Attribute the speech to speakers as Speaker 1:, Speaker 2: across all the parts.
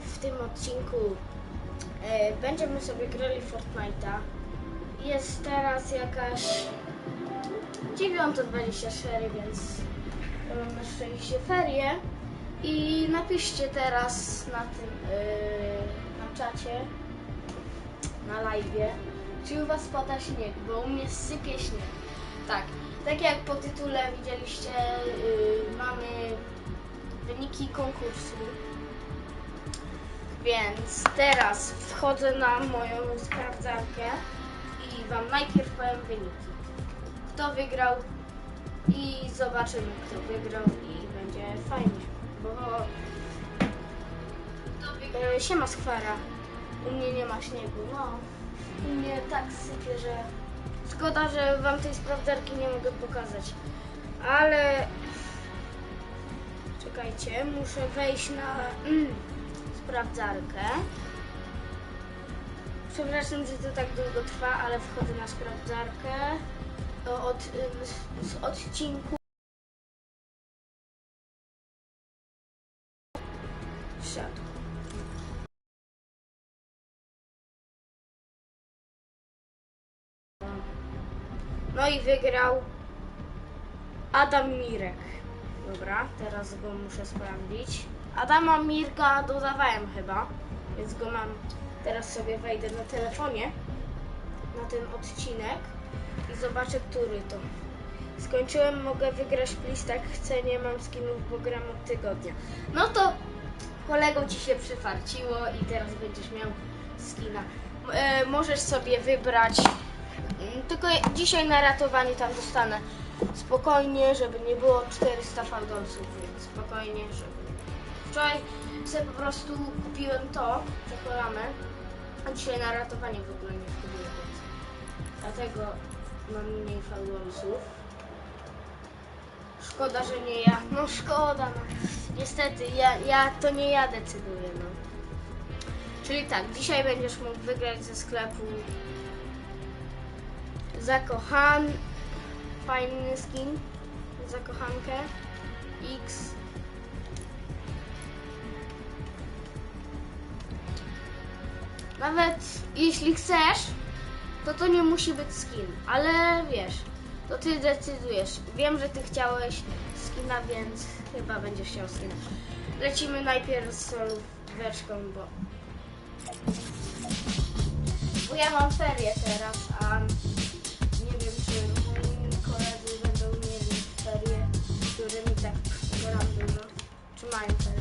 Speaker 1: w tym odcinku e, będziemy sobie grali Fortnite'a. Jest teraz jakaś 9.24, więc mam na szczęście ferie. I napiszcie teraz na tym, yy, na czacie, na live'ie, czy u was pada śnieg, bo u mnie sypie śnieg. Tak, tak jak po tytule widzieliście, yy, mamy wyniki konkursu. Więc teraz wchodzę na moją sprawdzarkę i wam najpierw powiem wyniki. Kto wygrał i zobaczymy kto wygrał i będzie fajnie. Bo e, siema skwara. U mnie nie ma śniegu, no. U mnie tak sypie, że szkoda, że wam tej sprawdzarki nie mogę pokazać. Ale czekajcie, muszę wejść na mm, sprawdzarkę. Przepraszam, że to tak długo trwa, ale wchodzę na sprawdzarkę od, z odcinku. Siadł. No i wygrał Adam Mirek. Dobra, teraz go muszę sprawdzić. Adama Mirka dodawałem chyba, więc go mam. Teraz sobie wejdę na telefonie na ten odcinek i zobaczę, który to. Skończyłem, mogę wygrać please, tak chcę, nie mam skinów, bo gram od tygodnia. No to kolego ci się przyfarciło i teraz będziesz miał skina. E, możesz sobie wybrać, mm, tylko dzisiaj na ratowanie tam dostanę spokojnie, żeby nie było 400 faldolców, więc spokojnie, żeby... Wczoraj sobie po prostu kupiłem to, czekolamę, a dzisiaj na ratowanie w ogóle nie dlatego mam mniej faldolców. Szkoda, że nie ja. No szkoda, no. Niestety, ja, ja to nie ja decyduję, no. Czyli tak, dzisiaj będziesz mógł wygrać ze sklepu Zakochan. Fajny skin. Zakochankę. X. Nawet jeśli chcesz, to to nie musi być skin, ale wiesz, to ty decydujesz. Wiem, że ty chciałeś skina, więc chyba będziesz chciał skina. Lecimy najpierw z solóweczką, bo... Bo ja mam ferie teraz, a nie wiem, czy moi koledzy będą mieli ferie, którymi tak gram dużo. Czy mają?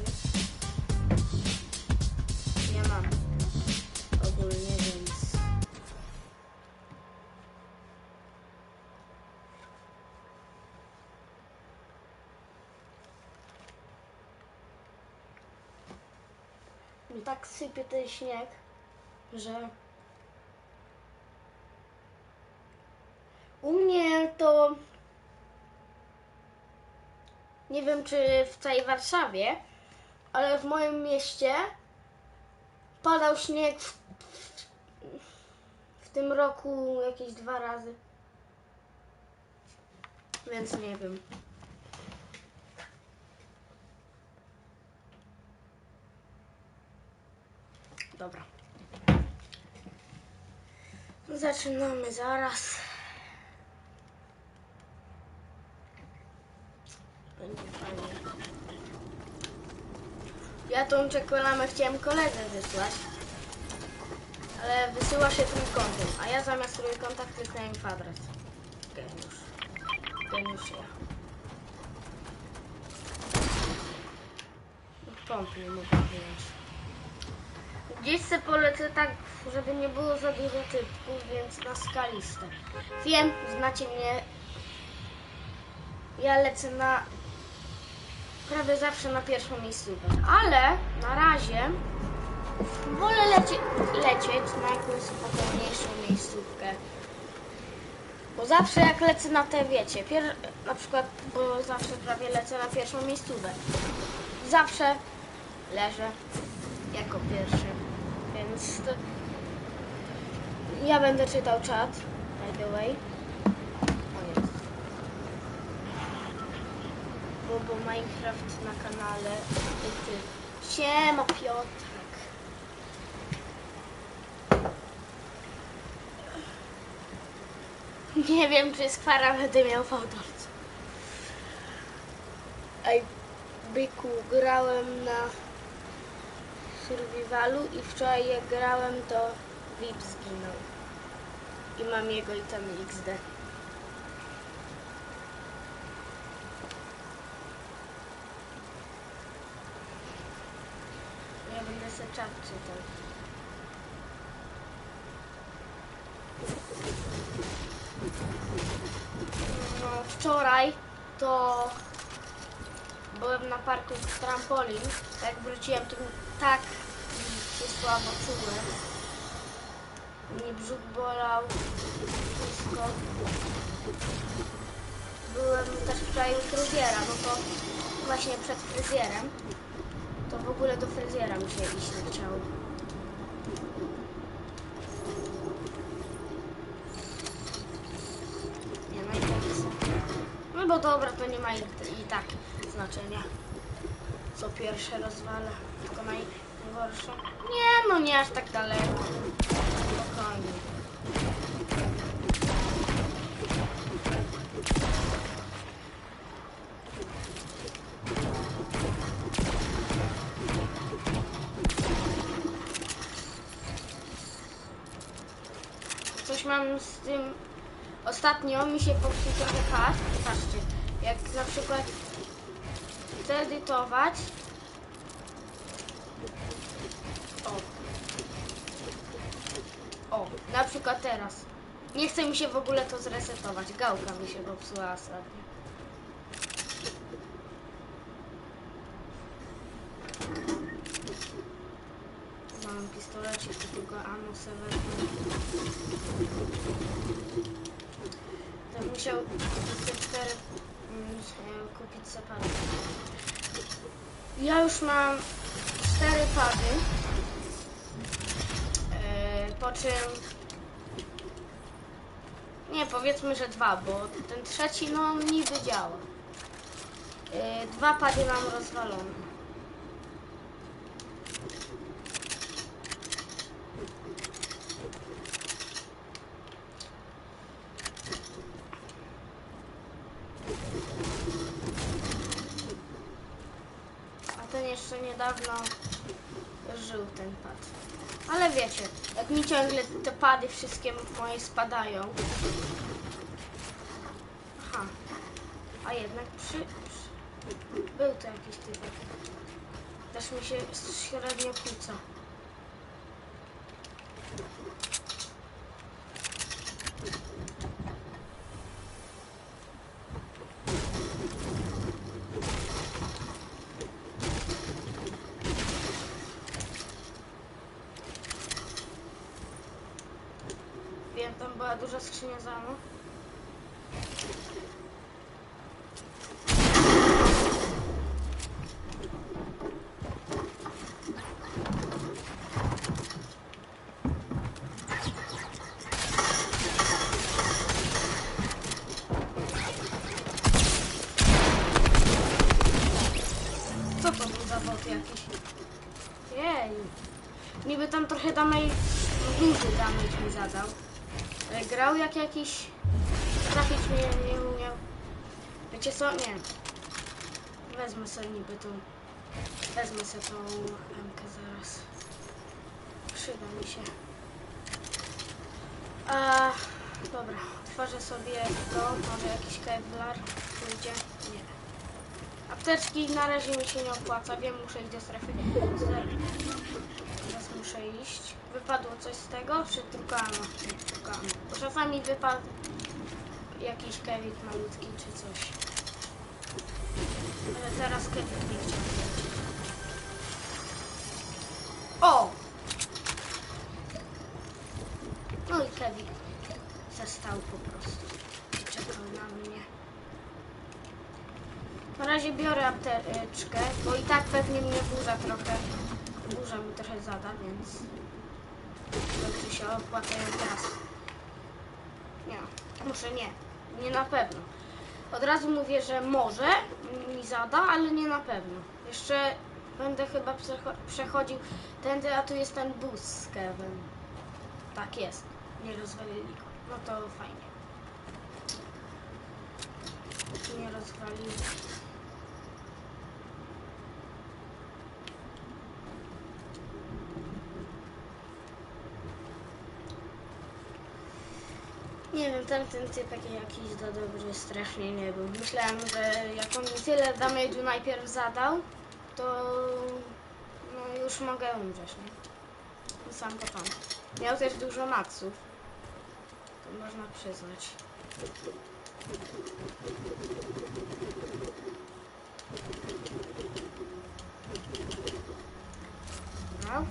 Speaker 1: No tak sypie ten śnieg, że u mnie to nie wiem czy w całej Warszawie, ale w moim mieście padał śnieg w, w tym roku jakieś dwa razy. Więc nie wiem. Dobra. Zaczynamy zaraz. Będzie fajnie. Ja tą czekolamę chciałem koledze wysłać, ale wysyła się trójkątem, a ja zamiast trójkąta kliknąłem w adres. Geniusz. Geniusz ja. Pomp nie mogę wyjąć. Gdzieś se polecę tak, żeby nie było za dużo typków, więc na skalistę. Wiem, znacie mnie. Ja lecę na prawie zawsze na pierwszą miejscówkę, ale na razie wolę lecie, lecieć na jakąś spokojniejszą miejscówkę. Bo zawsze jak lecę na te, wiecie, pier... na przykład, bo zawsze prawie lecę na pierwszą miejscówkę. Zawsze leżę jako pierwszy, więc to... ja będę czytał czat, by the way. Koniec. Bo, bo Minecraft na kanale i ty. Siema Piotr. Nie wiem, czy z kwara będę miał fałdolce. Ej, byku, grałem na survivalu i wczoraj jak grałem, to VIP zginął. I mam jego item XD. Ja będę se czat czytał. No, wczoraj to byłem na parku trampolin. Jak wróciłem, to tak się słabo czułem. Mnie brzuch bolał, wszystko. Byłem też wczoraj u fryzjera, no to właśnie przed fryzjerem. To w ogóle do fryzjera mi się iść nie chciało. Nie, no i tak jest. No bo dobra, to nie ma i tak znaczenia. Co pierwsze rozwalę, tylko naj, najgorsze. Nie, no nie aż tak daleko. Spokojnie. Coś mam z tym Ostatnio mi się popsuł trochę pad. Patrzcie, jak na przykład chcę edytować. O. O, na przykład teraz. Nie chce mi się w ogóle to zresetować. Gałka mi się popsuła ostatnio. Mam pistolecik, tylko ammo se wezmę. Tak musiał 4 kupić yy, sobie pady. Ja już mam cztery pady. Yy, po czym... Nie, powiedzmy, że dwa, bo ten trzeci, no, niby działa. Yy, dwa pady mam rozwalone. Niedawno żył ten pad. Ale wiecie, jak mi ciągle te pady wszystkie moje spadają. Aha. A jednak przy, przy... Był to jakiś typek. Też mi się średnio kłóca. Wiem, tam była duża skrzynia za Jak jakiś... Trafić mnie nie umiał. Wiecie co? Nie. Wezmę sobie niby tą... Wezmę sobie tą MK zaraz. Przyda mi się. A, dobra, otworzę sobie to. Może jakiś kevlar pójdzie? Nie. Apteczki na razie mi się nie opłaca. Wiem, muszę iść do strefy. Teraz muszę iść. Wypadło coś z tego, czy ammo? Nie. Bo czasami wypadł jakiś kewik malutki, czy coś. Ale teraz kewik nie chciał. O! No i kewik zastał po prostu. Czekał na mnie. Na razie biorę apteczkę, bo i tak pewnie mnie burza trochę, burza mi trochę zada, więc to się opłacają teraz. Nie, może nie. Nie na pewno. Od razu mówię, że może mi zada, ale nie na pewno. Jeszcze będę chyba przechodził tędy, a tu jest ten bus z Kevin. Tak jest. Nie rozwalili go. No to fajnie. Nie rozwalili. Nie wiem, tamten typek jakiś za dobry strasznie nie był. Myślałem, że jak on mi tyle damage'u najpierw zadał, to no już mogę umrzeć, nie? Sam początek. Miał też dużo maksów. To można przyznać. No,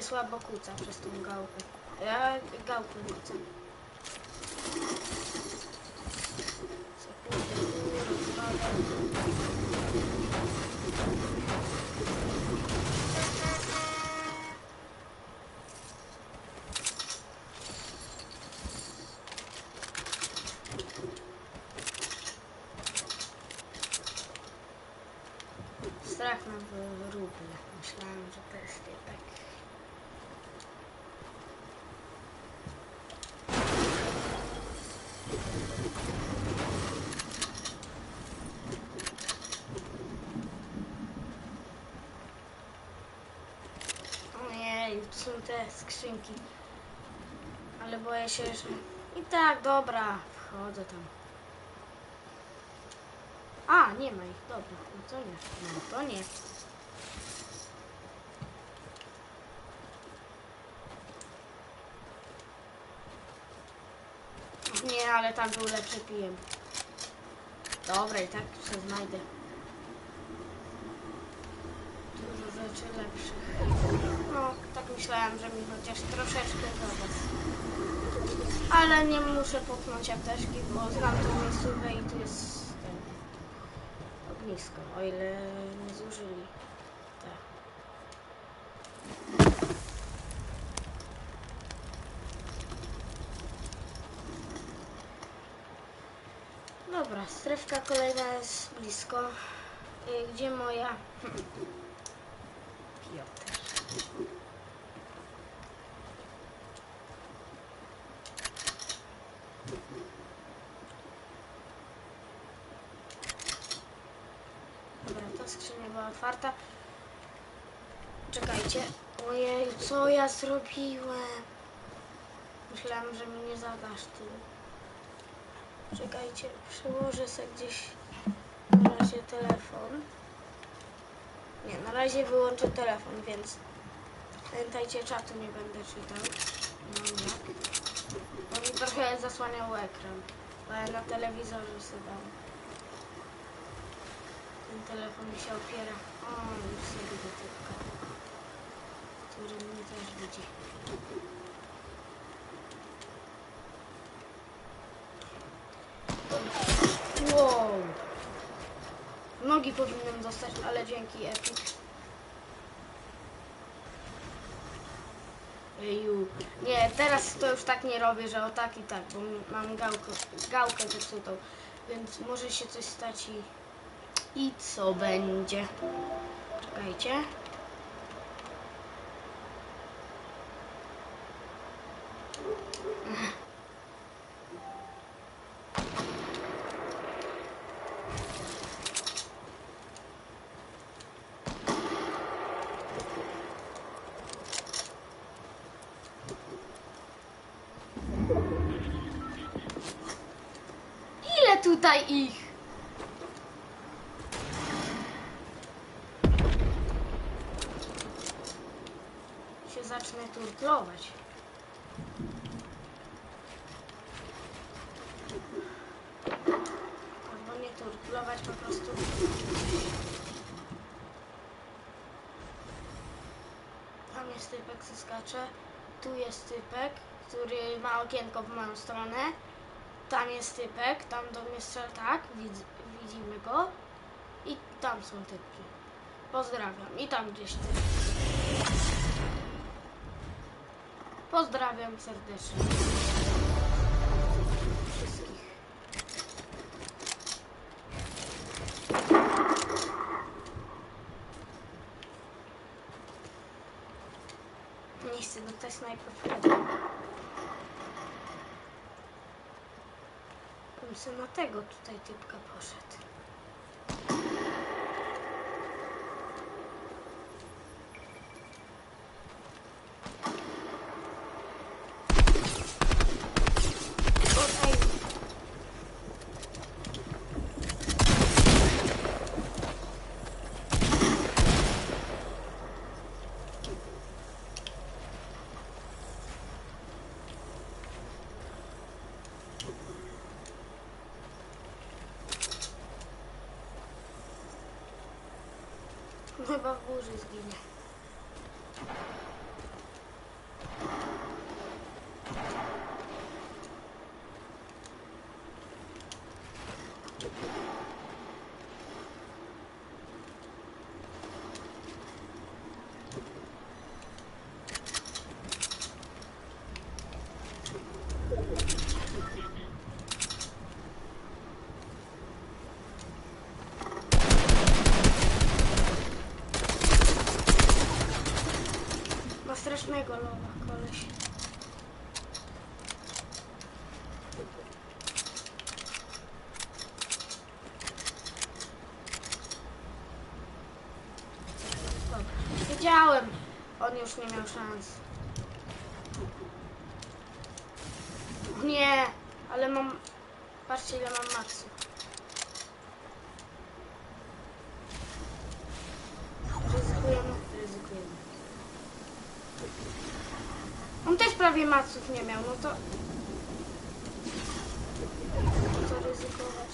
Speaker 1: się słabo kłóca przez tą gałkę. Ja gałkę kłócę. Strach na wróble. Myślałem, że to jest tak. Ojej, tu są te skrzynki. Ale boję się, że... I tak, dobra, wchodzę tam. A, nie ma ich, dobra, no to nie, no to nie. Nie, ale tam był lepszy pijem. Dobra, i tak się znajdę. Dużo rzeczy lepszych. No, myślałem, że mi chociaż troszeczkę zaraz. Ale nie muszę popchnąć apteczki, bo znam tą miejscówkę i tu jest ten ognisko, o ile nie zużyli. Tak. Dobra, strefka kolejna jest blisko. Y, Gdzie moja... Piotr. Dobra, ta skrzynia była otwarta. Czekajcie. Ojej, co ja zrobiłem? Myślałem, że mi nie zadasz ty. Czekajcie, przełożę sobie gdzieś na razie telefon. Nie, na razie wyłączę telefon, więc pamiętajcie, czatu nie będę czytał. No jak. Bo mi trochę zasłaniał ekran. Bo ja na telewizorze sobie. Ten telefon mi się opiera. O, już sobie do typka. Mnie też widzi. Wow. Nogi powinienem dostać, ale dzięki Epic. Eju. Nie, teraz to już tak nie robię, że o tak i tak, bo mam gałkę, gałkę zepsutą. Więc może się coś stać i... I co będzie? Czekajcie. Ile tutaj ich? Się zacznę turtlować. Turtlować, po prostu... Tam jest typek, co skacze. Tu jest typek, który ma okienko w moją stronę. Tam jest typek, tam do mnie strzela, tak, widz, widzimy go. I tam są typki. Pozdrawiam. I tam gdzieś typki. Pozdrawiam serdecznie. Wszystkich. bym se na tego tutaj typka poszedł. Tutaj. Chyba w górze zginie. Ma lowa, koleś. Wiedziałem, on już nie miał szans. Nie, ale mam... Patrzcie ile mam maksu. Ryzykujemy, ryzykujemy. On też prawie maców nie miał, no to... Co ryzykować?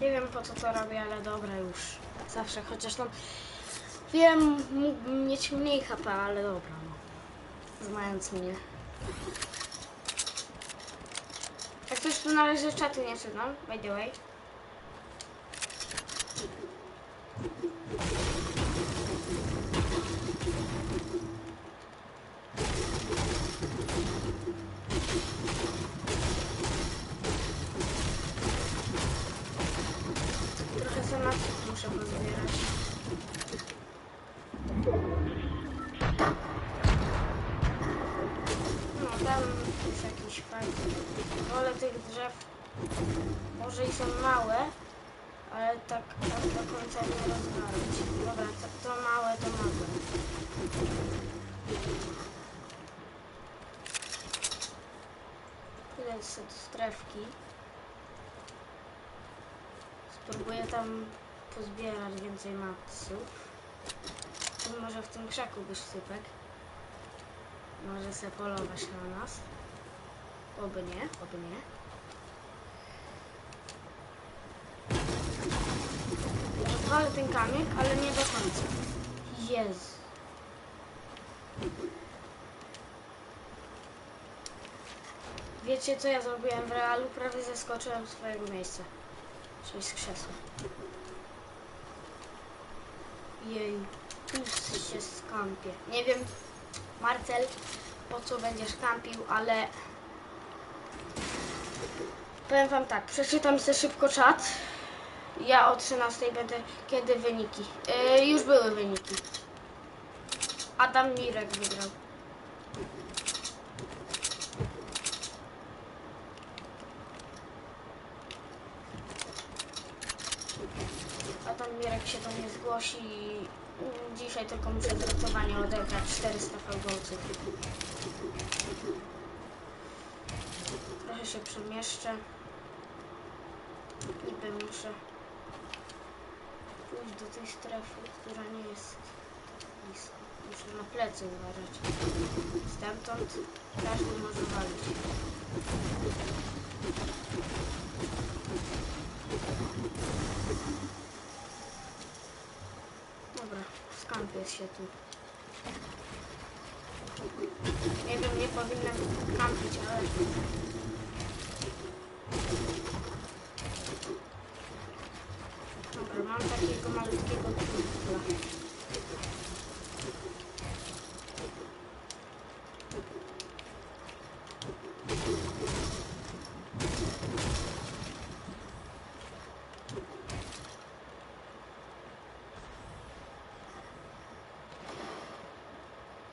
Speaker 1: Nie wiem po co to robię, ale dobra już. Zawsze, chociaż tam... Wiem, mógłbym mieć mniej HP, ale dobra, no. Znając mnie. Jak coś tu należy czatu nie czytam, by the way. Jest jakiś fajny. Wolę tych drzew. Może i są małe, ale tak, tak do końca nie rozwalać. Dobra, to, to małe, to małe. Tyle jest do strefki. Spróbuję tam pozbierać więcej matsów. Tu może w tym krzaku być sypek. Może se polować na nas. Oby nie, oby nie. Rozwalę ten kamyk, ale nie do końca. Jezu. Wiecie co ja zrobiłem w realu? Prawie zeskoczyłem z swojego miejsca. Czyli z krzesła. Jej, tu się skampię. Nie wiem, Marcel, po co będziesz kampił, ale powiem wam tak, przeczytam sobie szybko czat. Ja o 13 będę, kiedy wyniki. Yy, już były wyniki. Adam Mirek wygrał. Adam Mirek się do mnie zgłosi i mm, dzisiaj tylko muszę zrektowanie odegrać 400 fałdolców. Trochę się przemieszczę. Niby muszę pójść do tej strefy, która nie jest tak blisko. Muszę na plecy uważać. Stamtąd każdy może walić. Dobra, skampię się tu. Nie wiem, nie powinnam kampić, ale... Dobra, mam takiego malutkiego trupla.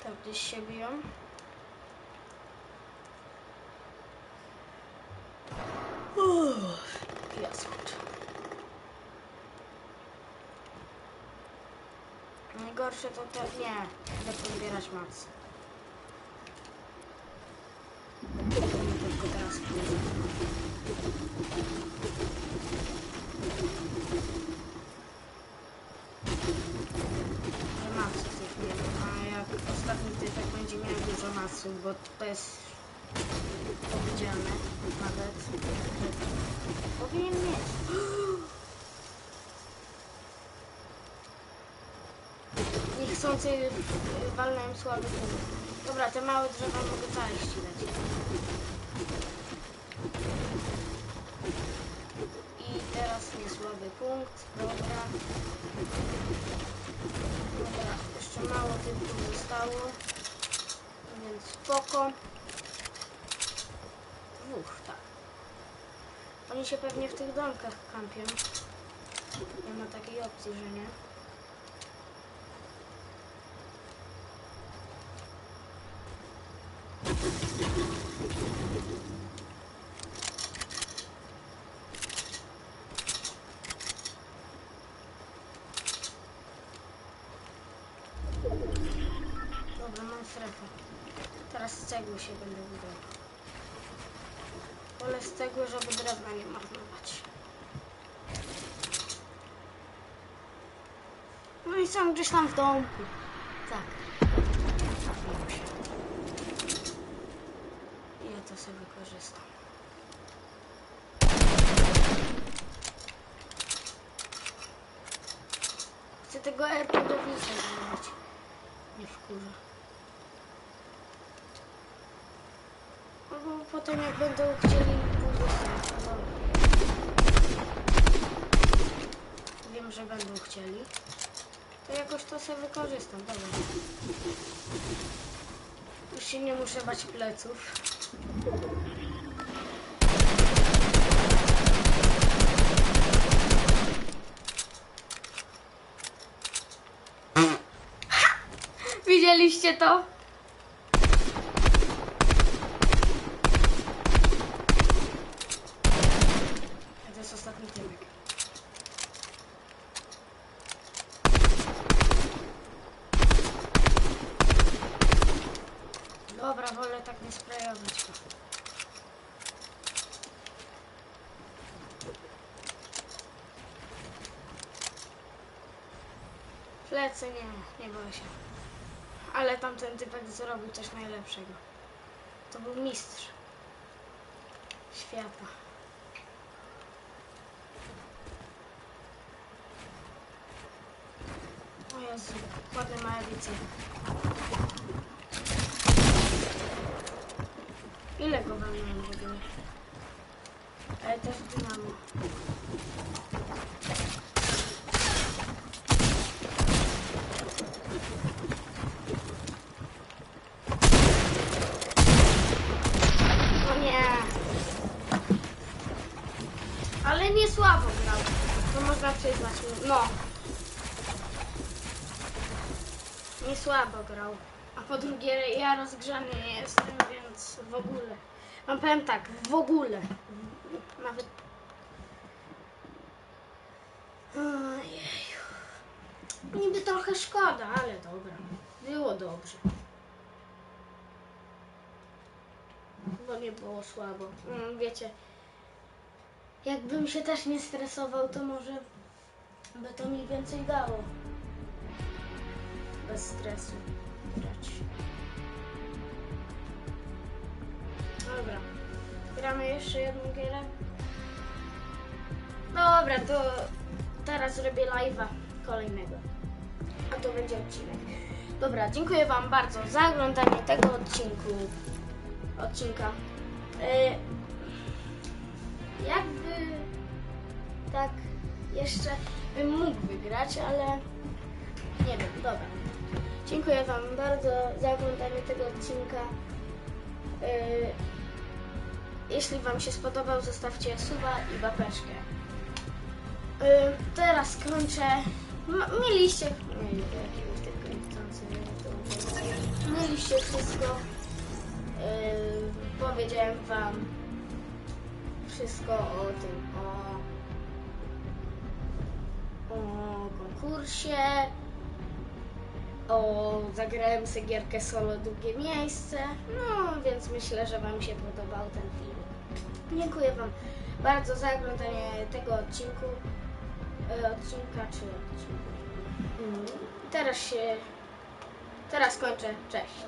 Speaker 1: Tam gdzieś się biją. Uff. Najgorsze to te... Nie, idę pozbierać macy. Tylko teraz pójdę. Że macy tych nie ma, a jak ostatni typek będzie miał dużo masów, bo to jest powiedziane nawet. Powinien mieć. Niechcący y, walnąłem słaby punkt. Dobra, te małe drzewa mogę całe ścigać. I teraz niesłaby punkt. Dobra. Dobra, jeszcze mało tylko zostało. Więc spoko. Dwóch, tak. Oni się pewnie w tych domkach kampią. Nie ma takiej opcji, że nie. Dobra, mam strefę. Teraz z cegły się będę budował. Wolę z cegły, żeby drewna nie marnować. No i są gdzieś tam w domku. Tak. Ja to sobie wykorzystam. Chcę tego AirPodownica zmienić. Nie wkurza. No bo potem jak będą chcieli to dobra. Wiem, że będą chcieli. To jakoś to sobie wykorzystam, dobra. Już się nie muszę bać pleców. Widzieliście to? A To jest ostatni tymek. Dobra, wolę tak nie sprayować go. Plecy boję się. Ale tamten typek zrobił coś najlepszego. To był mistrz świata. O Jezu, ładne ma edycję. Ile go walnąłem w ogóle? Ale też dynamo. O nie. Ale nie słabo grał. To można przyznać. No. Nie słabo grał. A po drugie ja rozgrzany nie jestem, więc w ogóle. Mam powiem tak, w ogóle. Nawet. Ojeju. Niby trochę szkoda, ale dobra. Było dobrze. Bo nie było słabo. Mm, Wiecie, jakbym się też nie stresował, to może by to mi więcej dało. Bez stresu grać. Dobra. Gramy jeszcze jedną gierę. Dobra, to teraz robię live'a kolejnego. A to będzie odcinek. Dobra, dziękuję Wam bardzo za oglądanie tego odcinku. Odcinka. Y, jakby tak jeszcze bym mógł wygrać, ale nie wiem, dobra. Dziękuję Wam bardzo za oglądanie tego odcinka. Y, jeśli Wam się spodobał, zostawcie suba i łapeczkę. Y, teraz kończę. Mieliście. Mieliście wszystko. Yy, powiedziałem wam wszystko o tym, o, o konkursie, o zagrałem sobie gierkę solo drugie miejsce, no więc myślę, że wam się podobał ten film. Dziękuję wam bardzo za oglądanie tego odcinku, e, odcinka czy odcinku. Mm, Teraz się, teraz kończę, cześć.